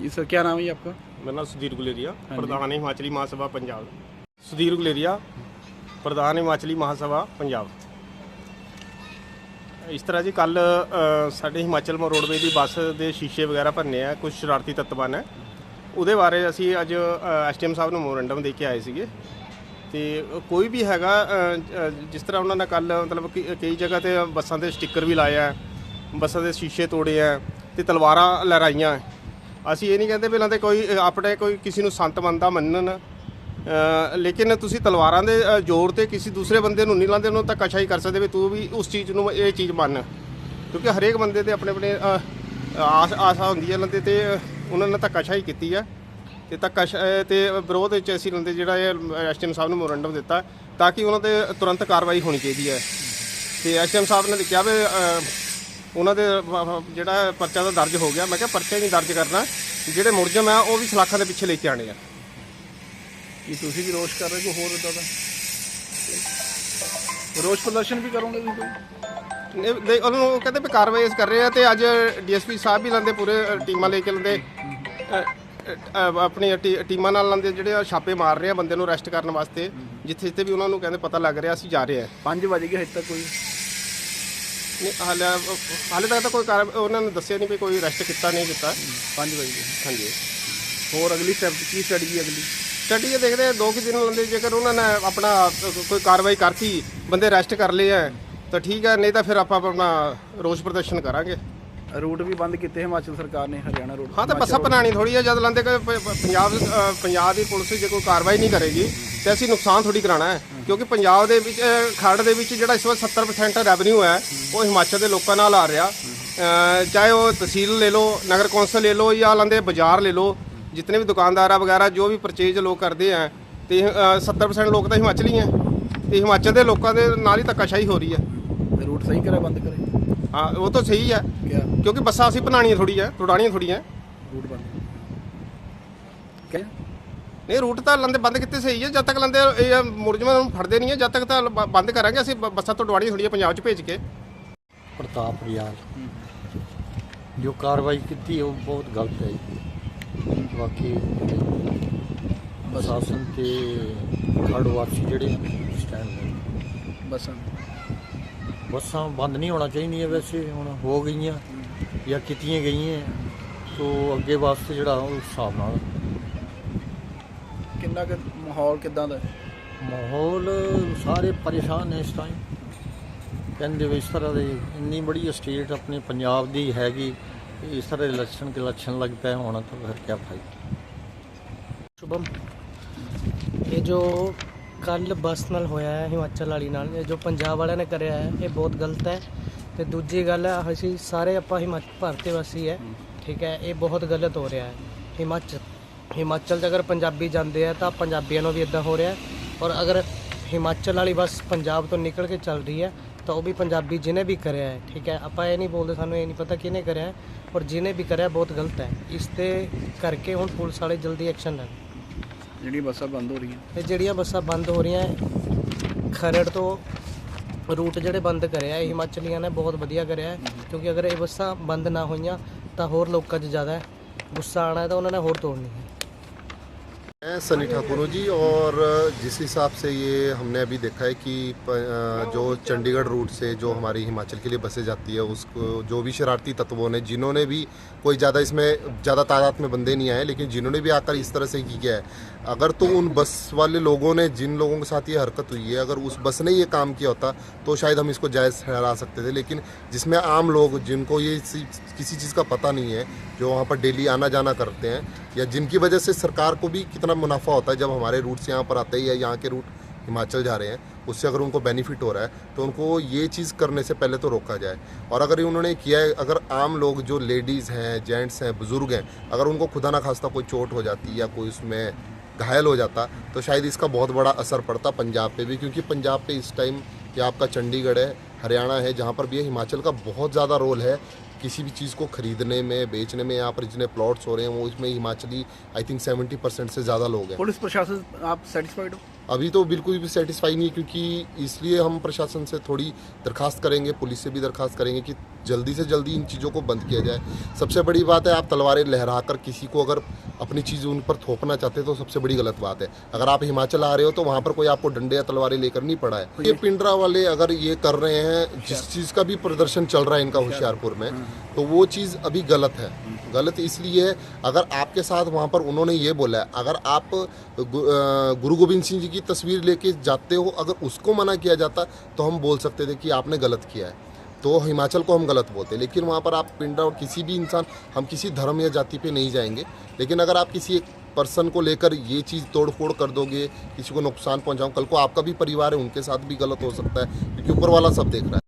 जी sir क्या नाम है ये आपका ਮੇਰਾ ਨਾਮ ਸੁਧੀਰ ਗੁਲੇਰੀਆ ਹਾਂਜੀ। ਪ੍ਰਧਾਨ ਹਿਮਾਚਲੀ ਮਹਾਸਭਾ ਪੰਜਾਬ ਸੁਧੀਰ ਗੁਲੇਰੀਆ ਪ੍ਰਧਾਨ ਹਿਮਾਚਲੀ ਮਹਾਸਭਾ ਪੰਜਾਬ ਇਸ ਤਰ੍ਹਾਂ ਜੀ ਕੱਲ ਸਾਡੇ ਹਿਮਾਚਲ ਮੋ ਰੋਡਵੇ ਦੀ ਬੱਸ ਦੇ ਸ਼ੀਸ਼ੇ ਵਗੈਰਾ ਭੰਨੇ ਆ ਕੁਝ ਸ਼ਰਾਰਤੀ ਤੱਤਵਾਂ ਨੇ ਉਹਦੇ ਬਾਰੇ ਅਸੀਂ ਅੱਜ ਐਸਟੀਐਮ ਸਾਹਿਬ ਨੂੰ ਮੋਰੰਡਮ ਦੇ ਕੇ ਆਏ ਸੀਗੇ ਤੇ ਕੋਈ ਵੀ ਹੈਗਾ ਅ, ਅ, ਜਿਸ ਤਰ੍ਹਾਂ ਉਹਨਾਂ ਨੇ ਕੱਲ ਮਤਲਬ ਕਿ ਕਈ ਜਗ੍ਹਾ ਤੇ ਬੱਸਾਂ ਦੇ ਸਟicker ਵੀ ਲਾਏ ਆ ਬੱਸਾਂ ਦੇ ਸ਼ੀਸ਼ੇ ਤੋੜੇ ਆ ਤੇ ਤਲਵਾਰਾਂ ਲਹਿਰਾਈਆਂ ਅਸੀਂ ਇਹ ਨਹੀਂ ਕਹਿੰਦੇ ਪਹਿਲਾਂ ਤੇ ਕੋਈ ਆਪਣੇ ਕੋਈ ਕਿਸੇ ਨੂੰ ਸੰਤ ਮੰਨਦਾ ਮੰਨਣ। ਲੇਕਿਨ ਤੁਸੀਂ ਤਲਵਾਰਾਂ ਦੇ ਅ, ਜ਼ੋਰ ਤੇ ਕਿਸੇ ਦੂਸਰੇ ਬੰਦੇ ਨੂੰ ਨਹੀਂ ਲਾਉਂਦੇ ਉਹਨੂੰ ਧੱਕਾਸ਼ਾਹੀ ਕਰ ਸਕਦੇ ਵੀ ਤੂੰ ਵੀ ਉਸ ਚੀਜ਼ ਨੂੰ ਇਹ ਚੀਜ਼ ਮੰਨ। ਕਿਉਂਕਿ ਹਰੇਕ ਬੰਦੇ ਦੇ ਆਪਣੇ ਆਪਣੇ ਆਸ ਆਸਾ ਹੁੰਦੀ ਹੈ ਲੰਦੇ ਤੇ ਉਹਨਾਂ ਨੇ ਧੱਕਾਸ਼ਾਹੀ ਕੀਤੀ ਹੈ ਤੇ ਧੱਕਾ ਤੇ ਵਿਰੋਧ ਵਿੱਚ ਅਸੀਂ ਲੰਦੇ ਜਿਹੜਾ ਇਹ ਐਸਟੀਐਮ ਸਾਹਿਬ ਨੂੰ ਮੋਰੰਡਮ ਦਿੱਤਾ ਤਾਂ ਕਿ ਉਹਨਾਂ ਤੇ ਤੁਰੰਤ ਕਾਰਵਾਈ ਹੋਣੀ ਚਾਹੀਦੀ ਹੈ। ਤੇ ਐਸਟੀਐਮ ਸਾਹਿਬ ਨੇ ਕਿਹਾ ਵੀ ਉਹਨਾਂ ਦੇ ਜਿਹੜਾ ਪਰਚਾ ਤਾਂ ਦਰਜ ਹੋ ਗਿਆ ਮੈਂ ਕਿਹਾ ਪਰਚਾ ਨਹੀਂ ਦਰਜ ਕਰਨਾ। ਜਿਹੜੇ ਮੁਲਜ਼ਮ ਆ ਉਹ ਵੀ ਸਲਾਖਾਂ ਦੇ ਪਿੱਛੇ ਲੈ ਕੇ ਆਣੇ ਆ। ਕੀ ਤੁਸੀਂ ਵੀ ਰੋਸ਼ ਕਰ ਰਹੇ ਹੋ ਹੋਰ ਇਦਾਂ ਦਾ? ਰੋਸ਼ ਪ੍ਰਦਰਸ਼ਨ ਵੀ ਕਰੋਗੇ ਤੁਸੀਂ ਕੋਈ? ਨੇ- ਦੇ- ਉਹਨਾਂ ਕਹਿੰਦੇ ਵੀ ਕਾਰਵਾਈ ਅਸੀਂ ਕਰ ਰਹੇ ਆ ਤੇ ਅੱਜ ਡੀਐਸਪੀ ਸਾਹਿਬ ਵੀ ਲੰਦੇ ਪੂਰੇ ਟੀਮਾਂ ਲੈ ਕੇ ਲੰਦੇ। ਆਪਣੀ ਟੀਮਾਂ ਨਾਲ ਲੰਦੇ ਜਿਹੜੇ ਆ ਛਾਪੇ ਮਾਰ ਰਹੇ ਆ ਬੰਦੇ ਨੂੰ ਅਰੈਸਟ ਕਰਨ ਵਾਸਤੇ ਜਿੱਥੇ ਜਿੱਥੇ ਵੀ ਉਹਨਾਂ ਨੂੰ ਕਹਿੰਦੇ ਪਤਾ ਲੱਗ ਰਿਹਾ ਅਸੀਂ ਜਾ ਰਹੇ ਆ। 5 ਵਜੇ ਗਏ ਹਜੇ ਤੱਕ ਕੋਈ। ਨਹੀਂ ਹਾਲੇ ਹਾਲੇ ਤੱਕ ਤਾਂ ਕੋਈ ਕਾਰ ਉਹਨਾਂ ਨੇ ਦੱਸਿਆ ਨਹੀਂ ਵੀ ਕੋਈ ਅਰੈਸਟ ਕੀਤਾ ਨਹੀਂ ਕੀਤਾ। 5 ਵਜੇ। ਗਏ ਹਾਂਜੀ। ਹੋਰ ਅਗਲੀ ਸਟੈਪ ਕੀ ਸਟ੍ਰੈਟਜੀ ਅਗਲੀ? ਸਟੱਡੀ ਇਹ ਦੇਖਦੇ ਆ ਦੋ ਕੁ ਦਿਨ ਲੰਦੇ ਜੇਕਰ ਉਹਨਾਂ ਨੇ ਆਪਣਾ ਕੋਈ ਕਾਰਵਾਈ ਕਰਤੀ ਬੰਦੇ ਅਰੈਸਟ ਕਰ ਲਏ ਆ ਤਾਂ ਠੀਕ ਹੈ ਨਹੀਂ ਤਾਂ ਫਿਰ ਆਪਾਂ ਆਪਣਾ ਰੋਸ ਪ੍ਰਦਰਸ਼ਨ ਕਰਾਂਗੇ। ਰੂਟ ਵੀ ਬੰਦ ਕੀਤੇ ਹਿਮਾਚਲ ਸਰਕਾਰ ਨੇ ਹਰਿਆਣਾ ਰੂਟ ਹਾਂ ਤਾਂ ਬੱਸਾਂ ਬਣਾਣੀ ਥੋੜੀ ਹੈ ਜਦ ਲੰਦੇ ਪ- ਪ- ਪੰਜਾਬ ਅ, ਪੰਜਾਬ ਦੀ ਪੁਲਿਸ ਜੇ ਕੋਈ ਕਾਰਵਾਈ ਨਹੀਂ ਕਰੇਗੀ ਤੇ ਅਸੀਂ ਨੁਕਸਾਨ ਥੋੜੀ ਕਰਾਣਾ ਹੈ। ਕਿਉਂਕਿ ਪੰਜਾਬ ਦੇ ਵਿੱਚ ਅ, ਖਰੜ ਦੇ ਵਿੱਚ ਜਿਹੜਾ ਇਸ ਵਾਰ 70% ਰੈਵਨਿਊ ਹੈ ਉਹ ਹਿਮਾਚਲ ਦੇ ਲੋਕਾਂ ਨਾਲ ਆ ਰਿਹਾ। ਚਾਹੇ ਉਹ ਤਹਿਸੀਲ ਲੈ ਲਓ ਨਗਰ ਕੌਂਸਲ ਲੈ ਲਓ ਜਾਂ ਲੰਦੇ ਬਾਜ਼ਾਰ ਲੈ ਲਓ ਜਿਤਨੇ ਵੀ ਦੁਕਾਨਦਾਰ ਆ ਵਗੈਰਾ ਜੋ ਵੀ ਪਰਚੇਜ ਲੋਕ ਕਰਦੇ ਆ ਤੇ ਅ, 70% ਲੋਕ ਤਾਂ ਹਿਮਾਚਲੀ ਹੈ ਤੇ ਹਿਮਾਚਲ ਦੇ ਲੋਕਾਂ ਦੇ ਨਾਲ ਹੀ ਧੱਕਾਸ਼ਾਹੀ ਹੋ ਰਹੀ ਹੈ ਰੂਟ ਸਹੀ ਕਰੇ ਬੰਦ ਕਰੇ ਹਾਂ ਉਹ ਤਾਂ ਸਹੀ ਹੈ ਕਿਆ? ਕਿਉਂਕਿ ਬੱਸਾਂ ਅਸੀਂ ਬਣਾਉਣੀਆਂ ਥੋੜੀ ਹੈ ਤੋੜਾਣੀਆਂ ਥੋੜੀ ਹੈ ਰੂਟ ਬੰਦ। ਕਿਆ? ਨਹੀਂ ਰੂਟ ਤਾਂ ਲੰਦੇ ਬੰਦ ਕੀਤੇ ਸਹੀ ਹੈ ਜਦ ਤੱਕ ਲੰਦੇ ਇਹ ਮੁਰਜਮਾਂ ਨੂੰ ਫੜਦੇ ਨਹੀਂ ਹੈ ਜਦ ਤੱਕ ਤਾਂ ਬ- ਬੰਦ ਕਰਾਂਗੇ ਅਸੀਂ ਬ- ਬੱਸਾਂ ਤੋਂ ਡਵਾੜੀ ਥੋੜੀ ਪੰਜਾਬ 'ਚ ਭੇਜ ਕੇ। ਪ੍ਰਤਾਪ ਰਿਆਲ। ਜੋ ਕਾਰਵਾਈ ਕੀਤੀ ਉਹ ਬਹੁਤ ਗਲਤ ਹੈ ਜੀ। ਬਾਕੀ ਪ੍ਰਸ਼ਾਸਨ ਤੇ ਖੜ ਵਾਸੀ ਜਿਹੜੇ ਸਟੈਂਡ ਬੱਸਾਂ। ਬੱਸਾਂ ਬੰਦ ਨਹੀਂ ਹੋਣਾ ਚਾਹੀਦੀਆਂ ਵੈਸੇ ਹੁਣ ਹੋ ਗਈਆਂ ਜਾਂ ਕੀਤੀਆਂ ਗਈਆਂ ਤੋਂ ਅੱਗੇ ਵਾਸਤੇ ਜਿਹੜਾ ਉਹ ਹਿਸਾਬ ਨਾਲ ਕਿੰਨਾ ਕੁ ਮਾਹੌਲ ਕਿਦਾਂ ਦਾ ਹੈ? ਮਾਹੌਲ ਸਾਰੇ ਪਰੇਸ਼ਾਨ ਨੇ ਇਸ ਟਾਈਮ ਕਹਿੰਦੇ ਵੀ ਇਸ ਤਰ੍ਹਾਂ ਦੇ ਇੰਨੀ ਬੜੀ ਸਟੇਟ ਆਪਣੇ ਪੰਜਾਬ ਦੀ ਹੈਗੀ ਇਸ ਤਰ੍ਹਾਂ ਦੇ ਲੱਛਣ ਕੇ ਲੱਛਣ ਲੱਗ ਪਏ ਹੋਣਾ ਤਾਂ ਫਿਰ ਕੀ ਫਾਇਦਾ। ਸ਼ੁਭਮ ਇਹ ਜੋ ਕੱਲ ਬੱਸ ਨਾਲ ਹੋਇਆ ਹੈ ਹਿਮਾਚਲ ਵਾਲੀ ਨਾਲ ਇਹ ਜੋ ਪੰਜਾਬ ਵਾਲਿਆਂ ਨੇ ਕਰਿਆ ਹੈ ਇਹ ਬਹੁਤ ਗਲਤ ਹੈ। ਤੇ ਦੂਜੀ ਗੱਲ ਹੈ ਅਸੀਂ ਸਾਰੇ ਆਪਾਂ ਹਿਮਾਚਲ ਭਾਰਤੀ ਵਾਸੀ ਹੈ। ਠੀਕ ਹੈ ਇਹ ਬਹੁਤ ਗਲਤ ਹੋ ਰਿਹਾ ਹੈ ਹਿਮਾਚਲ। ਹਿਮਾਚਲ 'ਚ ਅਗਰ ਪੰਜਾਬੀ ਜਾਂਦੇ ਆ ਤਾਂ ਪੰਜਾਬੀਆਂ ਨੂੰ ਵੀ ਇਦਾਂ ਹੋ ਰਿਹਾ ਔਰ ਅਗਰ ਹਿਮਾਚਲ ਵਾਲੀ ਬੱਸ ਪੰਜਾਬ ਤੋਂ ਨਿਕਲ ਕੇ ਚੱਲ ਰਹੀ ਹੈ ਤਾਂ ਉਹ ਵੀ ਪੰਜਾਬੀ ਜਿਹਨੇ ਵੀ ਕਰਿਆ ਹੈ ਠੀਕ ਹੈ? ਆਪਾਂ ਇਹ ਨਹੀਂ ਬੋਲਦੇ ਸਾਨੂੰ ਇਹ ਨਹੀਂ ਪਤਾ ਕਿਹਨੇ ਕਰਿਆ ਹੈ ਔਰ ਜਿਹਨੇ ਵੀ ਕਰਿਆ ਬਹੁਤ ਗਲਤ ਹੈ। ਇਸ ਤੇ ਕਰਕੇ ਹੁਣ ਪੁਲਿਸ ਵਾਲੇ ਜਲਦੀ ਐਕਸ਼ਨ ਲੈਣ। ਜਿਹੜੀਆਂ ਬੱਸਾਂ ਬੰਦ ਹੋ ਰਹੀਆਂ। ਤੇ ਜਿਹੜੀਆਂ ਬੱਸਾਂ ਬੰਦ ਹੋ ਰਹੀਆਂ ਖਰੜ ਤੋਂ ਰੂਟ ਜਿਹੜੇ ਬੰਦ ਕਰਿਆ ਇਹ ਹਿਮਾਚਲੀਆਂ ਨੇ ਬਹੁਤ ਵਧੀਆ ਕਰਿਆ ਕਿਉਂਕਿ ਅਗਰ ਇਹ ਬੱਸਾਂ ਬੰਦ ਨਾ ਹੋਈਆਂ ਤਾਂ ਹੋਰ ਲੋਕਾਂ 'ਚ ਜ਼ਿਆਦਾ ਗੁੱਸਾ ਆਣਾ ਤਾਂ ਉਹਨਾਂ ਨੇ ਹੋਰ ਤੋੜਨੀ ਹੈ। मैं सनी ठाकुर जी और जिस हिसाब से ये हमने अभी देखा है कि जो चंडीगढ़ रूट से जो हमारी हिमाचल के लिए बसें जाती है, उसको जो भी शरारती तत्वों ने, जिन्होंने भी कोई ज़्यादा इसमें, ज़्यादा तादाद में बंदे नहीं आए, लेकिन जिन्होंने भी आकर इस तरह से की गया है, अगर तो उन बस वाले लोगों ने, जिन लोगों के साथ ये हरकत हुई है, अगर उस बस ने ये काम किया होता तो शायद हम इसको जायज़ ठहरा सकते थे, लेकिन जिसमें आम लोग, जिनको ये किसी चीज़ का पता नहीं है, जो वहाँ पर डेली आना जाना करते हैं, या जिनकी वजह से सरकार को भी कितना मुनाफा होता है जब हमारे रूट्स यहाँ पर आते हैं या यहाँ के रूट हिमाचल जा रहे हैं, उससे अगर उनको बेनिफिट हो रहा है तो उनको ये चीज़ करने से पहले तो रोका जाए। और अगर उन्होंने किया है, अगर आम लोग जो लेडीज़ हैं जेंट्स हैं, बुज़ुर्ग हैं, अगर उनको खुदा ना खास्ता कोई चोट हो जाती या कोई उसमें घायल हो जाता तो शायद इसका बहुत बड़ा असर पड़ता पंजाब पे भी, क्योंकि पंजाब पे इस टाइम या आपका चंडीगढ़ है, हरियाणा है, जहाँ पर भी हिमाचल का बहुत ज़्यादा रोल है। किसी भी चीज़ को खरीदने में बेचने में यहाँ पर जितने प्लॉट्स हो रहे हैं वो इसमें Himachali I think seventy percent से ज़्यादा लोग हैं पुलिस प्रशासन आप सेटिस्फाइड हो अभी तो बिल्कुल भी सेटिस्फाई नहीं है क्योंकि इसलिए हम प्रशासन से थोड़ी दरखास्त करेंगे पुलिस से भी दरखास्त करेंगे कि जल्दी से जल्दी इन चीज़ों को बंद किया जाए। सबसे बड़ी बात है आप तलवारें लहरा कर किसी को अगर अपनी चीज़ उन पर थोपना चाहते हैं तो सबसे बड़ी गलत बात है। अगर आप हिमाचल आ रहे हो तो वहाँ पर कोई आपको डंडे या तलवारें लेकर नहीं पड़ा है। ये पिंडरा वाले अगर ये कर रहे हैं जिस चीज़ का भी प्रदर्शन चल रहा है इनका होशियारपुर में तो वो चीज़ अभी गलत है। गलत इसलिए है अगर आपके साथ वहाँ पर उन्होंने ये बोला है अगर आप गुरु गोविंद सिंह जी की तस्वीर लेके जाते हो अगर उसको मना किया जाता तो हम बोल सकते थे कि आपने गलत किया है। तो हिमाचल को हम गलत बोलते लेकिन वहाँ पर आप पिंडा और किसी भी इंसान हम किसी धर्म या जाति पे नहीं जाएँगे। लेकिन अगर आप किसी एक पर्सन को लेकर ये चीज़ तोड़ फोड़ कर दोगे किसी को नुकसान पहुँचाओ कल को आपका भी परिवार है उनके साथ भी गलत हो सकता है क्योंकि ऊपर वाला सब देख रहा है।